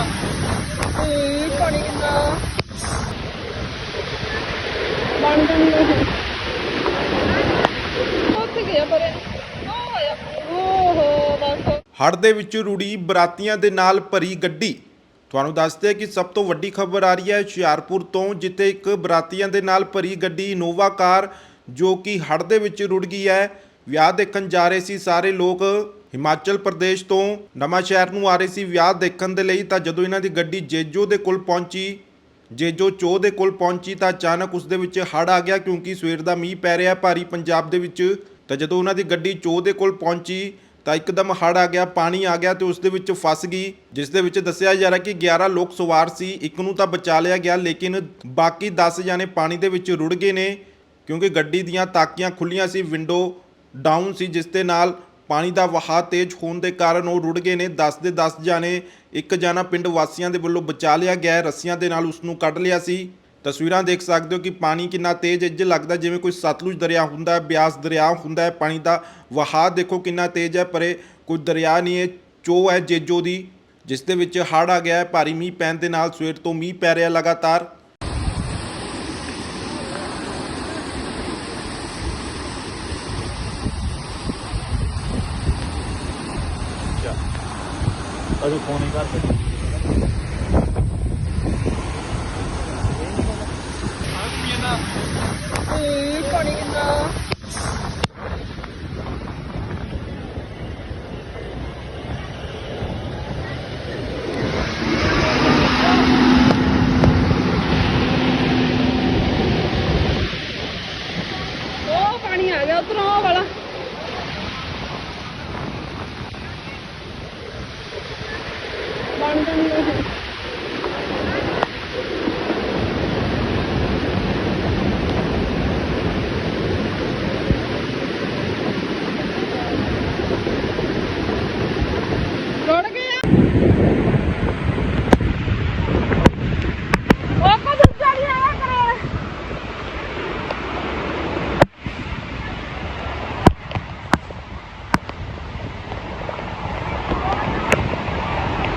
ਏ ਪਾਣੀ ਕਿੰਨਾ ਬਣ ਜਾਂਦੇ ਉੱਥੇ ਗਿਆ ਪਰੇ। ਓਹੋ, ਬਸ। ਹੜ੍ਹ ਦੇ ਵਿੱਚ ਰੁੜੀ ਬਰਾਤੀਆਂ ਦੇ ਨਾਲ ਭਰੀ ਗੱਡੀ। ਤੁਹਾਨੂੰ ਦੱਸਦੇ ਹਾਂ ਕਿ ਸਭ ਤੋਂ ਵੱਡੀ ਖਬਰ ਆ ਰਹੀ ਹੈ ਹੁਸ਼ਿਆਰਪੁਰ ਤੋਂ, ਜਿੱਥੇ ਇੱਕ ਬਰਾਤੀਆਂ ਦੇ ਨਾਲ ਭਰੀ ਗੱਡੀ ਇਨੋਵਾ ਕਾਰ ਜੋ ਕਿ ਹੜ੍ਹ ਦੇ ਵਿੱਚ ਰੁੜ ਗਈ ਹੈ। ਵਿਆਹ ਦੇਖਣ ਜਾ ਰਹੇ ਸੀ ਸਾਰੇ ਲੋਕ। ਹਿਮਾਚਲ ਪ੍ਰਦੇਸ਼ ਤੋਂ ਨਵਾਂ ਸ਼ਹਿਰ ਨੂੰ ਆ ਰਹੇ ਸੀ ਵਿਆਹ ਦੇਖਣ ਦੇ ਲਈ, ਤਾਂ ਜਦੋਂ ਇਹਨਾਂ ਦੀ ਗੱਡੀ ਜੇਜੋ ਦੇ ਕੋਲ ਪਹੁੰਚੀ, ਜੇਜੋ ਚੋ ਦੇ ਕੋਲ ਪਹੁੰਚੀ, ਤਾਂ ਅਚਾਨਕ ਉਸ ਦੇ ਵਿੱਚ ਹੜ੍ਹ ਆ ਗਿਆ, ਕਿਉਂਕਿ ਸਵੇਰ ਦਾ ਮੀਂਹ ਪੈ ਰਿਹਾ ਭਾਰੀ ਪੰਜਾਬ ਦੇ ਵਿੱਚ। ਤਾਂ ਜਦੋਂ ਉਹਨਾਂ ਦੀ ਗੱਡੀ ਚੋ ਦੇ ਕੋਲ ਪਹੁੰਚੀ, ਤਾਂ ਇੱਕਦਮ ਹੜ੍ਹ ਆ ਗਿਆ, ਪਾਣੀ ਆ ਗਿਆ ਤੇ ਉਸ ਦੇ ਵਿੱਚ ਫਸ ਗਈ, ਜਿਸ ਦੇ ਵਿੱਚ ਦੱਸਿਆ ਜਾ ਰਿਹਾ ਕਿ 11 ਲੋਕ ਸਵਾਰ ਸੀ, ਇੱਕ ਨੂੰ ਤਾਂ ਬਚਾ ਲਿਆ ਗਿਆ, ਲੇਕਿਨ ਬਾਕੀ 10 ਜਾਣੇ ਪਾਣੀ ਦੇ ਵਿੱਚ ਰੁੜ ਗਏ ਨੇ, ਕਿਉਂਕਿ ਗੱਡੀ ਦੀਆਂ ਤਾਕੀਆਂ ਖੁੱਲੀਆਂ ਸੀ, ਵਿੰਡੋ ਡਾਊਨ ਸੀ, ਜਿਸ ਦੇ ਨਾਲ ਪਾਣੀ ਦਾ ਵਹਾਅ ਤੇਜ਼ ਹੋਣ ਦੇ ਕਾਰਨ ਉਹ ਰੁੜ ਗਏ ਨੇ। 10 ਦੇ 10 ਜਾਣੇ ਇੱਕ ਜਾਣਾ ਪਿੰਡ ਵਾਸੀਆਂ ਦੇ ਵੱਲੋਂ ਬਚਾ ਲਿਆ ਗਿਆ ਰੱਸੀਆਂ ਦੇ ਨਾਲ ਉਸ ਨੂੰ ਕੱਢ ਲਿਆ ਸੀ। ਤਸਵੀਰਾਂ ਦੇਖ ਸਕਦੇ ਹੋ ਕਿ ਪਾਣੀ ਕਿੰਨਾ ਤੇਜ਼ ਇੰਜ ਲੱਗਦਾ ਜਿਵੇਂ ਕੋਈ ਸਤਲੁਜ ਦਰਿਆ ਹੁੰਦਾ ਹੈ, ਬਿਆਸ ਦਰਿਆ ਹੁੰਦਾ ਹੈ। ਪਾਣੀ ਦਾ ਵਹਾਅ ਦੇਖੋ ਕਿੰਨਾ ਤੇਜ਼ ਹੈ, ਪਰੇ ਕੋਈ ਦਰਿਆ ਨਹੀਂ ਹੈ ਚੋ ਹੈ ਜੇਜੋ ਦੀ, ਜਿਸ ਦੇ ਵਿੱਚ ਹੜ੍ਹ ਆ ਗਿਆ ਹੈ। ਭਾਰੀ ਮੀਂਹ ਪੈਣ ਦੇ ਨਾਲ ਸਵੇਰ ਤੋਂ ਮੀਂਹ ਪੈ ਰਿਹਾ ਲਗਾਤਾਰ। ਅਜੇ ਫੋਨ ਹੀ ਕਰ ਦਿੱਤਾ ਏ ਪਾਣੀ ਕਿੰਨਾ ਉਹ ਪਾਣੀ ਆ ਗਿਆ ਉਧਰੋਂ ਉਹ ਵਾਲਾ ਬਣ ਜਾਂਦੇ